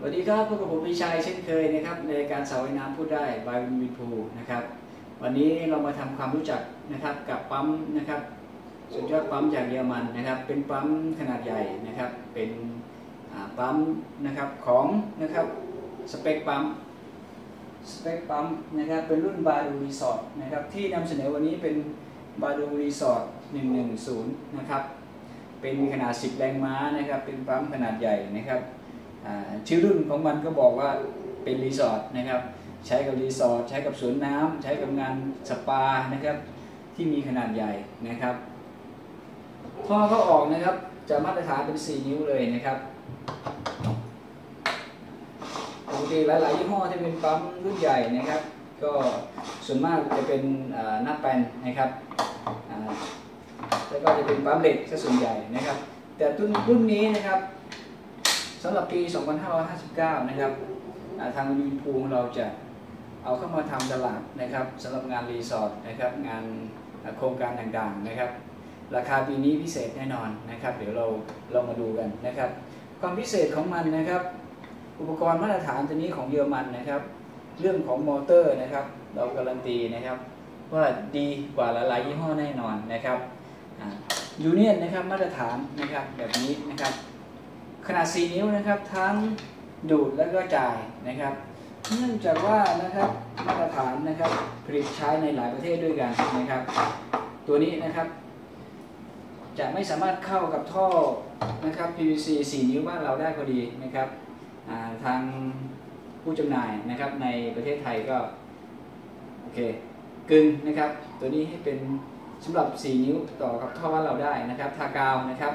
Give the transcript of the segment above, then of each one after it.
สวัสดีครับพบกับผมพิชัยเช่นเคยนะครับในการสาวน้ำพูดได้บายวินพูนะครับ วันนี้เรามาทำความรู้จักนะครับกับปั๊มนะครับสุดยอดปั๊มจากเยอรมันนะครับ เป็นปั๊มขนาดใหญ่นะครับ เป็นปั๊มนะครับของนะครับสเปคปั๊มสเปคปั๊มนะครับเป็นรุ่นบาดูรีสอร์ทนะครับที่นำเสนอวันนี้เป็นบาดูรีสอร์ท110 นะครับ เป็นขนาด 10 แรงม้านะครับ เป็นปั๊มขนาดใหญ่นะครับ ชื่อรุ่นของมันก็บอกว่าเป็นรีสอร์ทนะครับใช้กับรีสอร์ทใช้กับสวนน้ำใช้กับงานสปานะครับที่มีขนาดใหญ่นะครับท่อเขาออกนะครับจะมาตรฐานเป็น 4 นิ้วเลยนะครับปกติหลาย ๆ ยี่ห้อที่เป็นปั๊มรุ่นใหญ่นะครับ ก็ส่วนมากจะเป็นหน้าแปนนะครับแล้วก็จะเป็นปั๊มเหล็กซะส่วนใหญ่นะครับ แต่รุ่นรุ่นนี้นะครับ สำหรับปี 2559 นะครับทางวีพูของเราจะเอาเข้ามาทำตลาดนะครับสำหรับงานรีสอร์ทนะครับงานโครงการต่างๆนะครับ ราคาปีนี้พิเศษแน่นอนนะครับ เดี๋ยวเราเรามาดูกันนะครับ ความพิเศษของมันนะครับ อุปกรณ์มาตรฐานตัวนี้ของเยอรมันนะครับ เรื่องของมอเตอร์นะครับ เราการันตีนะครับ ว่าดีกว่าหลายๆยี่ห้อแน่นอนนะครับยูเนียนนะครับมาตรฐานนะครับแบบนี้นะครับ ขนาด 4 นิ้วนะครับทั้งดูดและก็จ่ายนะครับ เนื่องจากว่านะครับมาตรฐานนะครับผลิตใช้ในหลายประเทศด้วยกันนะครับ ตัวนี้นะครับ จะไม่สามารถเข้ากับท่อนะครับ PVC 4 นิ้วบ้านเราได้พอดีนะครับาทางผู้จำหน่ายนะครับในประเทศไทยก็โอเคกึ่งนะครับ ตัวนี้ให้เป็นสำหรับ 4 นิ้วต่อกับท่อบ้านเราได้นะครับ ทากาวนะครับ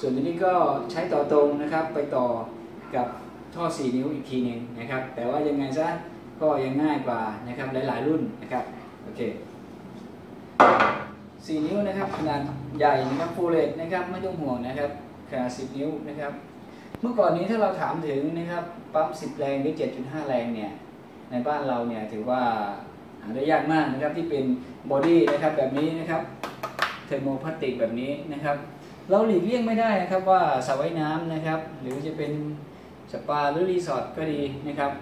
ส่วนตัวนี้ก็ใช้ต่อตรงนะครับไปต่อกับท่อ 4 นิ้วอีกทีหนึ่งนะครับ แต่ว่ายังไงซะก็ยังง่ายกว่านะครับหลาย ๆ รุ่นนะครับโอเค4นิ้วนะครับขนาดใหญ่นะครับฟูเลตนะครับไม่ต้องห่วงนะครับขนาด 10 นิ้วนะครับ เมื่อก่อนนี้ถ้าเราถามถึงนะครับปั๊ม 10 แรงหรือ 7.5 แรงเนี่ยในบ้านเราเนี่ยถือว่าหาได้ยากมากนะครับที่เป็นบอดี้นะครับแบบนี้นะครับเทอร์โมพลาสติกแบบนี้นะครับ เราหลีกเลี่ยงไม่ได้นะครับว่าสระว่ายน้ำนะครับ หรือจะเป็นสปาหรือรีสอร์ทก็ดีนะครับ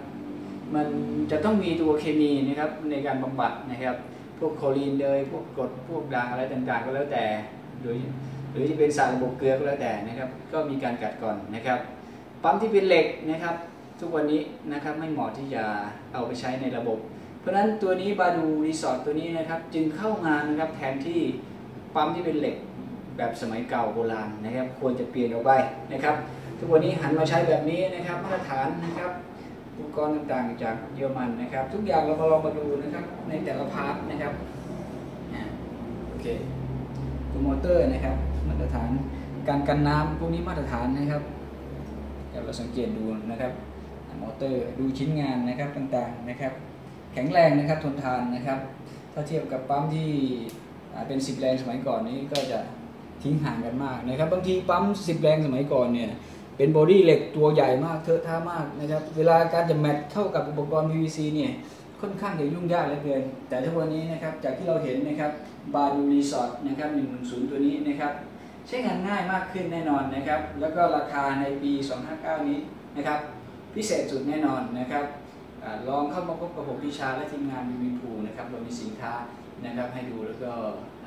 มันจะต้องมีตัวเคมีนะครับในการบำบัดนะครับ พวกโคลีนเลยพวกกรดพวกด่างอะไรต่างๆ ก็แล้วแต่หรือหรือจะเป็นสารระบบเกลือก็แล้วแต่นะครับ ก็มีการกัดก่อนนะครับ ปั๊มที่เป็นเหล็กนะครับ ทุกวันนี้นะครับไม่เหมาะที่จะเอาไปใช้ในระบบ เพราะฉะนั้นตัวนี้บาดูรีสอร์ทตัวนี้นะครับ จึงเข้ามานะครับแทนที่ปั๊มที่เป็นเหล็ก แบบสมัยเก่าโบราณนะครับ ควรจะเปลี่ยนออกไปนะครับ ทุกวันนี้หันมาใช้แบบนี้นะครับมาตรฐานนะครับอุปกรณ์ต่างๆจากเยอรมันนะครับ ทุกอย่างเรามาลองมาดูนะครับ ในแต่ละพาร์ทนะครับโอเคตัวมอเตอร์นะครับ มาตรฐานการกันน้ำพวกนี้มาตรฐานนะครับเดี๋ยวเราสังเกตดูนะครับมอเตอร์ดูชิ้นงานนะครับต่างๆนะครับ แข็งแรงนะครับทนทานนะครับ ถ้าเทียบกับปั๊มที่เป็น10แรงสมัยก่อนนี้ก็จะ ทิ้งห่างกันมากนะครับบางทีปั๊ม 10 แรงสมัยก่อนเนี่ยเป็นบอดี้เหล็กตัวใหญ่มากเทอะท่ามากนะครับเวลาการจะแมทเข้ากับอุปกรณ์ PVC เนี่ยค่อนข้างจะยุ่งยากเหลือเกิน แต่ทุกวันนี้นะครับจากที่เราเห็นนะครับบาดูรีสอร์ทนะครับ110 ตัวนี้นะครับใช้งานง่ายมากขึ้นแน่นอนนะครับ แล้วก็ราคาในปี 259 นี้นะครับ พิเศษสุดแน่นอนนะครับอลองเข้ามาพบกับผมพิชาและทีมงานวินพูนะครับเรามีสินค้านะครับให้ดูแล้วก็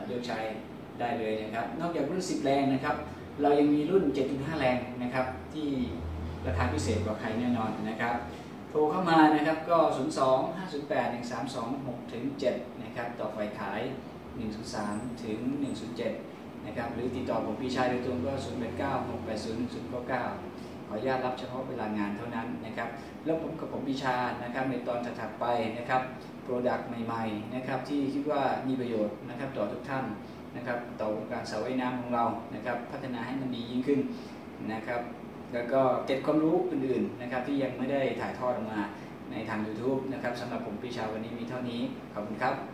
เลือกใช้ ได้เลยนะครับ นอกจากรุ่น 10 แรงนะครับ เรายังมีรุ่น 7.5 แรงนะครับ ที่ราคาพิเศษกว่าใครแน่นอนนะครับ โทรเข้ามานะครับก็ 02 508 1326ถึง7นะครับ ต่อไฟขาย 103ถึง107 นะครับ หรือติดต่อผมพี่ชายโดยตรงก็ 089 680 1099 ขออนุญาตรับเฉพาะเวลางานเท่านั้นนะครับ แล้วผมกับผมพิชานะครับ ในตอนถัดไปนะครับ โปรดักต์ใหม่ ๆ นะครับ ที่คิดว่ามีประโยชน์นะครับต่อทุกท่าน นะครับต่อวงการสระว่ายน้ำของเรานะครับพัฒนาให้มันดียิ่งขึ้นนะครับแล้วก็เก็บความรู้อื่นๆนะครับที่ยังไม่ได้ถ่ายทอดออกมาในทาง YouTube นะครับสำหรับผมปีชาวันนี้มีเท่านี้ ขอบคุณครับ